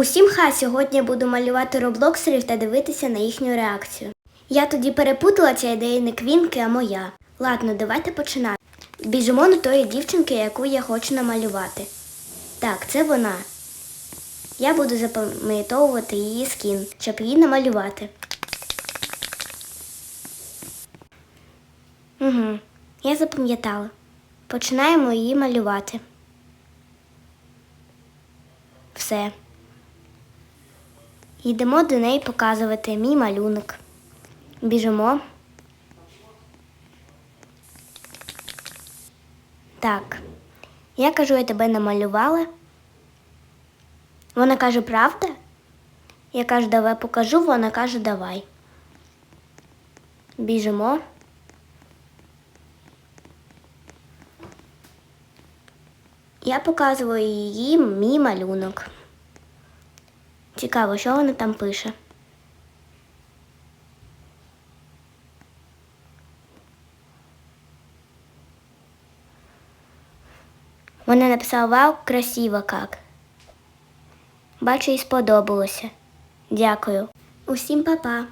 Усім ха, сьогодні буду малювати роблоксерів та дивитися на їхню реакцію. Я тоді перепутала ця ідея не квінки, а моя. Ладно, давайте починати. Біжимо до тої дівчинки, яку я хочу намалювати. Так, це вона. Я буду запам'ятовувати її скін, щоб її намалювати. Угу, я запам'ятала. Починаємо її малювати. Все. Йдемо до неї показувати мій малюнок. Біжимо. Так. Я кажу, я тебе намалювала. Вона каже, правда? Я кажу, давай покажу, вона каже, давай. Біжимо. Я показую їй мій малюнок. Цікаво, що вона там пише. Вона написала Вау, красиво как. Бачу, їй сподобалося. Дякую. Усім па-па.